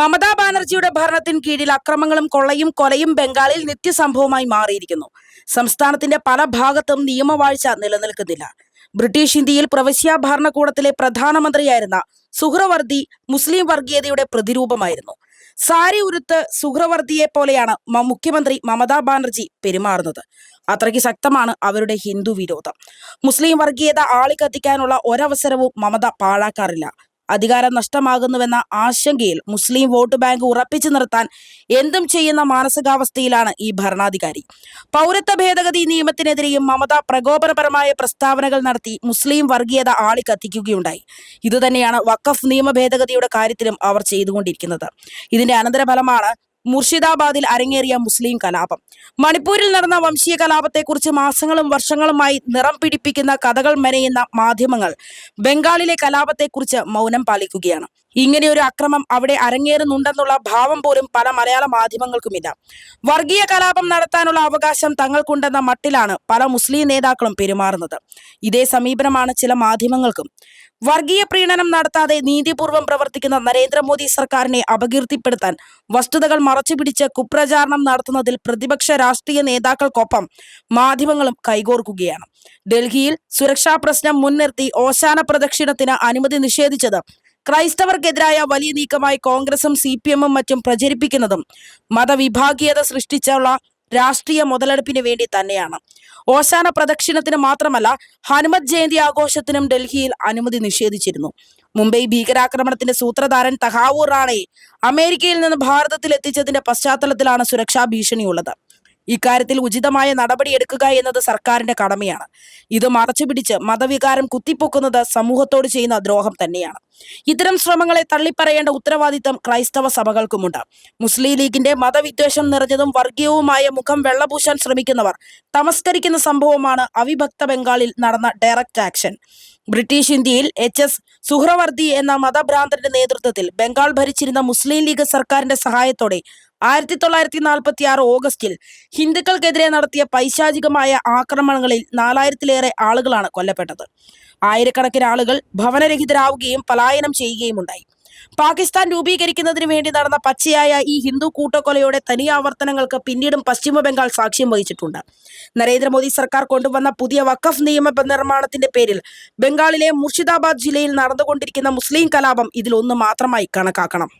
മമതാ ബാനർജിയുടെ ഭരണത്തിന് കീഴിൽ അക്രമങ്ങളും കൊള്ളയും കൊലയും ബംഗാളിൽ നിത്യസംഭവമായി മാറിയിരിക്കുന്നു. സംസ്ഥാനത്തിന്റെ പല ഭാഗത്തും നിയമവാഴ്ച നിലനിൽക്കുന്നില്ല. ബ്രിട്ടീഷ് ഇന്ത്യയിൽ പ്രവശ്യാ ഭരണകൂടത്തിലെ പ്രധാനമന്ത്രിയായിരുന്ന സുഹ്രവർദി മുസ്ലിം വർഗീയതയുടെ പ്രതിരൂപമായിരുന്നു. സാരി ഉരുത്ത് സുഹ്രവർദിയെ പോലെയാണ് മുഖ്യമന്ത്രി മമതാ ബാനർജി പെരുമാറുന്നത്. അത്രയ്ക്ക് ശക്തമാണ് അവരുടെ ഹിന്ദു വിരോധം. മുസ്ലിം വർഗീയത ആളിക്കത്തിക്കാനുള്ള ഒരവസരവും മമത പാഴാക്കാറില്ല. അധികാരം നഷ്ടമാകുന്നുവെന്ന ആശങ്കയിൽ മുസ്ലിം വോട്ട് ബാങ്ക് ഉറപ്പിച്ചു നിർത്താൻ എന്തും ചെയ്യുന്ന മാനസികാവസ്ഥയിലാണ് ഈ ഭരണാധികാരി. പൗരത്വ ഭേദഗതി നിയമത്തിനെതിരെയും മമത പ്രകോപനപരമായ പ്രസ്താവനകൾ നടത്തി മുസ്ലിം വർഗീയത ആളിക്കത്തിക്കുകയുണ്ടായി. ഇതുതന്നെയാണ് വഖഫ് നിയമ ഭേദഗതിയുടെ കാര്യത്തിലും അവർ ചെയ്തുകൊണ്ടിരിക്കുന്നത്. ഇതിന്റെ അനന്തരഫലമാണ് മുർഷിദാബാദിൽ അരങ്ങേറിയ മുസ്ലിം കലാപം. മണിപ്പൂരിൽ നടന്ന വംശീയ കലാപത്തെക്കുറിച്ച് മാസങ്ങളും വർഷങ്ങളുമായി നിറം പിടിപ്പിക്കുന്ന കഥകൾ മെനയുന്ന മാധ്യമങ്ങൾ ബംഗാളിലെ കലാപത്തെക്കുറിച്ച് മൗനം പാലിക്കുകയാണ്. ഇങ്ങനെയൊരു അക്രമം അവിടെ അരങ്ങേറുന്നുണ്ടെന്നുള്ള ഭാവം പോലും പല മലയാള മാധ്യമങ്ങൾക്കുമില്ല. വർഗീയ കലാപം നടത്താനുള്ള അവകാശം തങ്ങൾക്കുണ്ടെന്ന മട്ടിലാണ് പല മുസ്ലിം നേതാക്കളും പെരുമാറുന്നത്. ഇതേ സമീപനമാണ് ചില മാധ്യമങ്ങൾക്കും. വർഗീയ പ്രീണനം നടത്താതെ നീതിപൂർവം പ്രവർത്തിക്കുന്ന നരേന്ദ്രമോദി സർക്കാരിനെ അപകീർത്തിപ്പെടുത്താൻ വസ്തുതകൾ മറച്ചുപിടിച്ച് കുപ്രചാരണം നടത്തുന്നതിൽ പ്രതിപക്ഷ രാഷ്ട്രീയ നേതാക്കൾക്കൊപ്പം മാധ്യമങ്ങളും കൈകോർക്കുകയാണ്. ഡൽഹിയിൽ സുരക്ഷാ പ്രശ്നം മുൻനിർത്തി ഓശാന പ്രദക്ഷിണത്തിന് അനുമതി നിഷേധിച്ചത് ക്രൈസ്തവർക്കെതിരായ വലിയ നീക്കമായി കോൺഗ്രസും സി പി എമ്മും മറ്റും പ്രചരിപ്പിക്കുന്നതും മതവിഭാഗീയത സൃഷ്ടിച്ചുള്ള രാഷ്ട്രീയ മുതലെടുപ്പിന് വേണ്ടി തന്നെയാണ്. ഓശാന പ്രദക്ഷിണത്തിന് മാത്രമല്ല ഹനുമത് ജയന്തി ആഘോഷത്തിനും ഡൽഹിയിൽ അനുമതി നിഷേധിച്ചിരുന്നു. മുംബൈ ഭീകരാക്രമണത്തിന്റെ സൂത്രധാരൻ തഹാവൂർ റാണയെ അമേരിക്കയിൽ നിന്ന് ഭാരതത്തിൽ എത്തിച്ചതിന്റെ പശ്ചാത്തലത്തിലാണ് സുരക്ഷാ ഭീഷണിയുള്ളത്. ഇക്കാര്യത്തിൽ ഉചിതമായ നടപടിയെടുക്കുക എന്നത് സർക്കാരിന്റെ കടമയാണ്. ഇത് മറച്ചു പിടിച്ച് മതവികാരം കുത്തിപ്പൊക്കുന്നത് സമൂഹത്തോട് ചെയ്യുന്ന ദ്രോഹം തന്നെയാണ്. ഇത്തരം ശ്രമങ്ങളെ തള്ളിപ്പറയേണ്ട ഉത്തരവാദിത്തം ക്രൈസ്തവ സഭകൾക്കുമുണ്ട്. മുസ്ലിം ലീഗിന്റെ മതവിദ്വേഷം നിറഞ്ഞതും വർഗീയവുമായ മുഖം വെള്ളപൂശാൻ ശ്രമിക്കുന്നവർ തമസ്കരിക്കുന്ന സംഭവമാണ് അവിഭക്ത ബംഗാളിൽ നടന്ന ഡയറക്റ്റ് ആക്ഷൻ. ബ്രിട്ടീഷ് ഇന്ത്യയിൽ എച്ച് എസ് സുഹ്രവർദി എന്ന മതഭ്രാന്തന്റെ നേതൃത്വത്തിൽ ബംഗാൾ ഭരിച്ചിരുന്ന മുസ്ലിം ലീഗ് സർക്കാരിന്റെ സഹായത്തോടെ ആയിരത്തി തൊള്ളായിരത്തി നാൽപ്പത്തി ആറ് ഓഗസ്റ്റിൽ ഹിന്ദുക്കൾക്കെതിരെ നടത്തിയ പൈശാചികമായ ആക്രമണങ്ങളിൽ നാലായിരത്തിലേറെ ആളുകളാണ് കൊല്ലപ്പെട്ടത്. ആയിരക്കണക്കിന് ആളുകൾ ഭവനരഹിതരാവുകയും പലായനം ചെയ്യുകയും ഉണ്ടായി. പാകിസ്ഥാൻ രൂപീകരിക്കുന്നതിന് വേണ്ടി നടന്ന പച്ചയായ ഈ ഹിന്ദു കൂട്ടക്കൊലയുടെ തനിയാവർത്തനങ്ങൾക്ക് പിന്നീടും പശ്ചിമ ബംഗാൾ സാക്ഷ്യം വഹിച്ചിട്ടുണ്ട്. നരേന്ദ്രമോദി സർക്കാർ കൊണ്ടുവന്ന പുതിയ വഖഫ് നിയമ നിർമ്മാണത്തിന്റെ പേരിൽ ബംഗാളിലെ മുർഷിദാബാദ് ജില്ലയിൽ നടന്നുകൊണ്ടിരിക്കുന്ന മുസ്ലിം കലാപം ഇതിലൊന്ന് മാത്രമായി കണക്കാക്കണം.